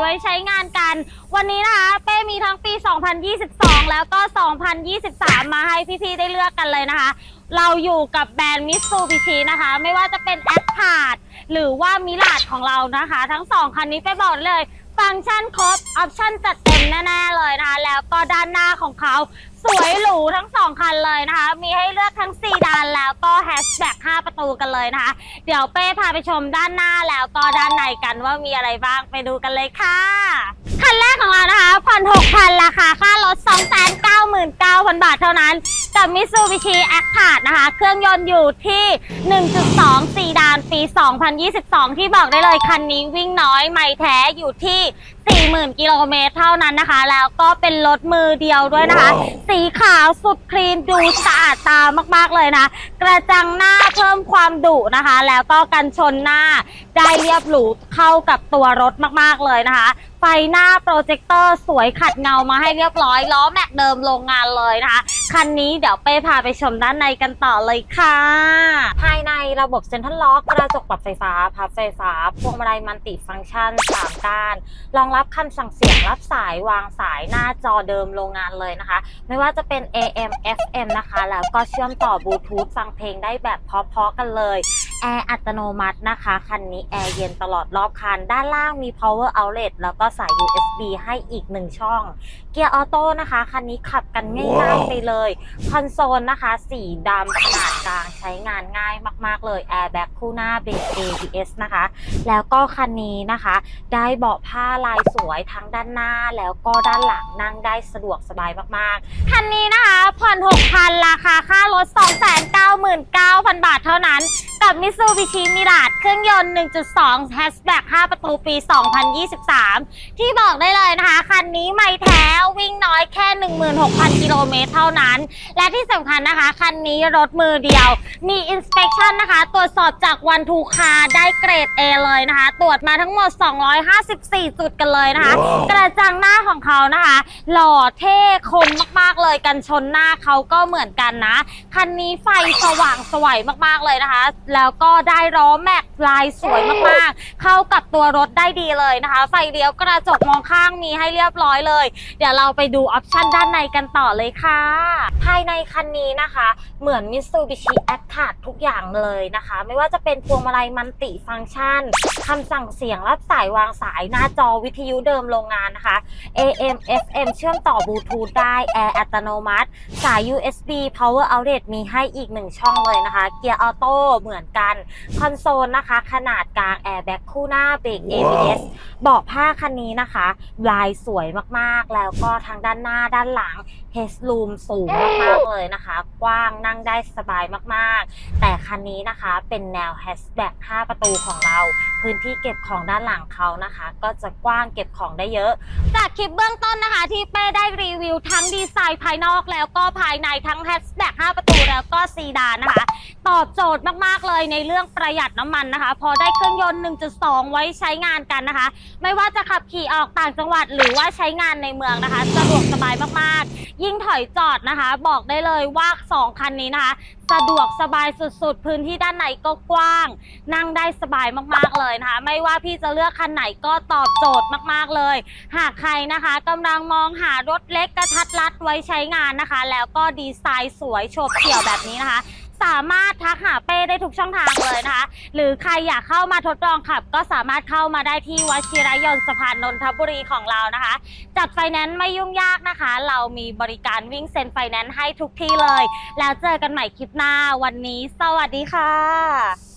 ไว้ใช้งานกัน วันนี้นะคะเป้มีทั้งปี 2022 แล้วก็ 2023 มาให้พี่ๆได้เลือกกันเลยนะคะ เราอยู่กับแบรนด์มิสซูบิชินะคะ ไม่ว่าจะเป็นแอดพาดหรือว่ามิลาดของเรานะคะ ทั้งสองคันนี้เป้บอกเลย ฟังก์ชันครบ ออปชั่นจัดเต็มแน่ๆเลยนะคะ แล้วก็ด้านหน้าของเขา สวยหรูทั้งสองคันเลยนะคะ มีให้เลือกทั้ง4ดานแล้วก็แฮชแบ็ก5ประตูกันเลยนะคะ เดี๋ยวเป้พาไปชมด้านหน้าแล้วก็ด้านในกันว่ามีอะไรบ้างไปดูกันเลยค่ะ คันแรกของเรานะคะผ่อน6,000ราคาค่ารถ299,000 บาทเท่านั้น กับ Mitsubishi a c t a r นะคะ เครื่องยนต์อยู่ที่ 1.2 4ดานปี 2022 ที่บอกได้เลยคันนี้วิ่งน้อยไม่แท้อยู่ที่40,000กิโลเมตรเท่านั้นนะคะ แล้วก็เป็นรถมือเดียวด้วยนะคะ สีขาวสุดคลีนดูสะอาดตามากๆเลยนะ กระจังหน้าเพิ่มความดุนะคะ แล้วก็กันชนหน้าได้เรียบหรูเข้ากับตัวรถมากๆเลยนะคะไฟหน้าโปรเจคเตอร์สวยขัดเงามาให้เรียบร้อย ล้อแม็กเดิมโรงงานเลยนะคะ คันนี้เดี๋ยวเป้พาไปชมด้านในกันต่อเลยค่ะ ภายในระบบเซ็นทรัลล็อกกระจกปรับไฟฟ้า พับไฟฟ้า พวงมาลัยมันติฟังก์ชัน3ด้าน รองรับคำสั่งเสียงรับสายวางสายหน้าจอเดิมโรงงานเลยนะคะ ไม่ว่าจะเป็น AM FM นะคะ แล้วก็เชื่อมต่อบลูทูธฟังเพลงได้แบบเพาะๆกันเลย แอร์อัตโนมัตินะคะ คันนี้แอร์เย็นตลอดรอบคัน ด้านล่างมี power outlet แล้วก็สาย USB ให้อีกหนึ่งช่อง เกียร์ออโต้นะคะ คันนี้ขับกันง่ายๆไปเลย คอนโซลนะคะ สีดำขนาดกลางใช้งานง่ายมากๆเลยแอร์แบ็กคู่หน้าเบรก ABS นะคะ แล้วก็คันนี้นะคะ ได้เบาะผ้าลายสวยทั้งด้านหน้า แล้วก็ด้านหลังนั่งได้สะดวกสบายมากๆ คันนี้นะคะผ่อน6,000ราคาค่ารถ 299,000 บาทเท่านั้น กับ Mitsubishi Mirage เครื่องยนต์ 1.2 Hatchback 5 ประตูปี 2023 ที่บอกได้เลยนะคะ คันนี้ไม่แท้วิ่งน้อยแค่ 16,000 กิโลเมตรเท่านั้น และที่สำคัญนะคะ คันนี้รถมือเดียว มี inspection นะคะ ตรวจสอบจากวันทูคาได้เกรด A เลยนะคะ ตรวจมาทั้งหมด 254 จุดกันเลยนะคะ กระจังหน้าของเขานะคะ หล่อเท่คมมากๆเลยกันชนหน้าเขาก็เหมือนกันนะ คันนี้ไฟสว่างสวยมากๆเลยนะคะ แล้วก็ได้ล้อแม็กลายสวยมากๆ เข้ากับตัวรถได้ดีเลยนะคะ ไฟเลี้ยวกระจกมองข้างมีให้เรียบร้อยเลย เดี๋ยวเราไปดูออปชั่นด้านในกันต่อเลยค่ะ ภายในคันนี้นะคะ เหมือน Mitsubishi a c t a r ทุกอย่างเลยนะคะ ไม่ว่าจะเป็นพวงมาลัยมันติฟังก์ชันคำสั่งเสียงรับสายวางสายหน้าจอวิทยุเดิมโรงงานนะคะ AM FM เชื่อมต่อบลูทูธได้แอร์อัตโนมัติ สาย USB power outlet มีให้อีกหนึ่งช่องเลยนะคะ เกียร์ออโต้เหมือนกัน คอนโซลนะคะ ขนาดกลางแอร์แบ็กคู่หน้าเบรก ABS เบาะผ้าคันนี้นะคะ ลายสวยมากๆ แล้วก็ทางด้านหน้าด้านหลัง headroom สูงมากๆเลยนะคะ กว้างนั่งได้สบายมากๆ แต่คันนี้นะคะเป็นแนว hatchback 5ประตูของเรา พื้นที่เก็บของด้านหลังเขานะคะ ก็จะกว้างเก็บของได้เยอะ จากคลิปเบื้องต้นนะคะ ที่เป้ได้รีวิวทั้งดีไซน์ภายนอกแล้วก็ภายในทั้งแฮชแบ็ก5ประตูแล้วก็ซีดานนะคะ ตอบโจทย์มากๆเลยในเรื่องประหยัดน้ำมันนะคะ พอได้เครื่องยนต์ 1.2 ไว้ใช้งานกันนะคะ ไม่ว่าจะขับขี่ออกต่างจังหวัดหรือว่าใช้งานในเมืองนะคะสะดวกสบายมากๆ ยิ่งถอยจอดนะคะ บอกได้เลยว่า 2 คันนี้นะคะ สะดวกสบายสุดๆ พื้นที่ด้านในก็กว้าง นั่งได้สบายมากๆเลยนะคะ ไม่ว่าพี่จะเลือกคันไหนก็ตอบโจทย์มากๆเลย หากใครนะคะกำลังมองหารถเล็กกระทัดรัดไว้ใช้งานนะคะ แล้วก็ดีไซน์สวยโฉบเฉี่ยวแบบนี้นะคะ สามารถทักหาเป้ได้ทุกช่องทางเลยนะคะ หรือใครอยากเข้ามาทดลองขับ ก็สามารถเข้ามาได้ที่วชิรยนต์สะพานนนทบุรีของเรานะคะ จัดไฟแนนซ์ไม่ยุ่งยากนะคะ เรามีบริการวิ่งเซ็นไฟแนนซ์ให้ทุกที่เลย แล้วเจอกันใหม่คลิปหน้าวันนี้ สวัสดีค่ะ